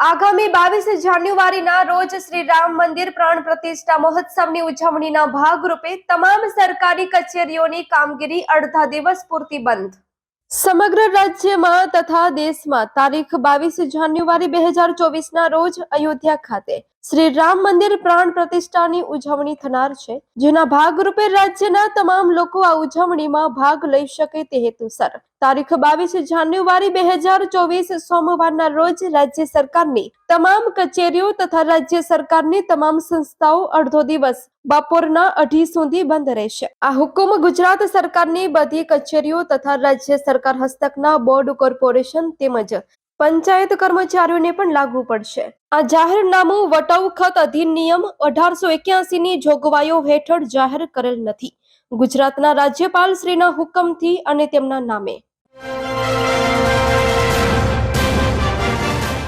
આગામી બાવીસ જાન્યુઆરીના રોજ શ્રી રામ મંદિર પ્રાણ પ્રતિષ્ઠા મહોત્સવની ઉજવણીના ભાગરૂપે તમામ સરકારી કચેરીઓની કામગીરી અડધા દિવસ પૂરતી બંધ. સમગ્ર રાજ્યમાં તથા દેશમાં તારીખ બાવીસ જાન્યુઆરી બે હજાર ચોવીસના રોજ અયોધ્યા ખાતે શ્રી રામ મંદિર પ્રાણ પ્રતિષ્ઠાની ઉજવણી થનાર છે, જેના ભાગરૂપે રાજ્યના તમામ લોકો આ ઉજવણીમાં ભાગ લઈ શકે તે હેતુસર. તારીખ બાવીસ જાન્યુઆરી બે હજાર ચોવીસ સોમવારના રોજ રાજ્ય સરકારની તમામ કચેરીઓ તથા રાજ્ય સરકારની તમામ સંસ્થાઓ અડધો દિવસ બપોરના અઢી સુધી બંધ રહેશે. આ હુકુમ ગુજરાત સરકારની બધી કચેરીઓ તથા રાજ્ય સરકાર હસ્તકના બોર્ડ કોર્પોરેશન તેમજ પંચાયત કર્મચારીઓને પણ લાગુ પડશે. આ જાહેરનામું વટવખત અધિનિયમ અઢારસો એક્યાસી ની જોગવાઈઓ હેઠળ જાહેર કરેલ નથી. ગુજરાતના રાજ્યપાલ શ્રીના હુકમથી અને તેમના નામે.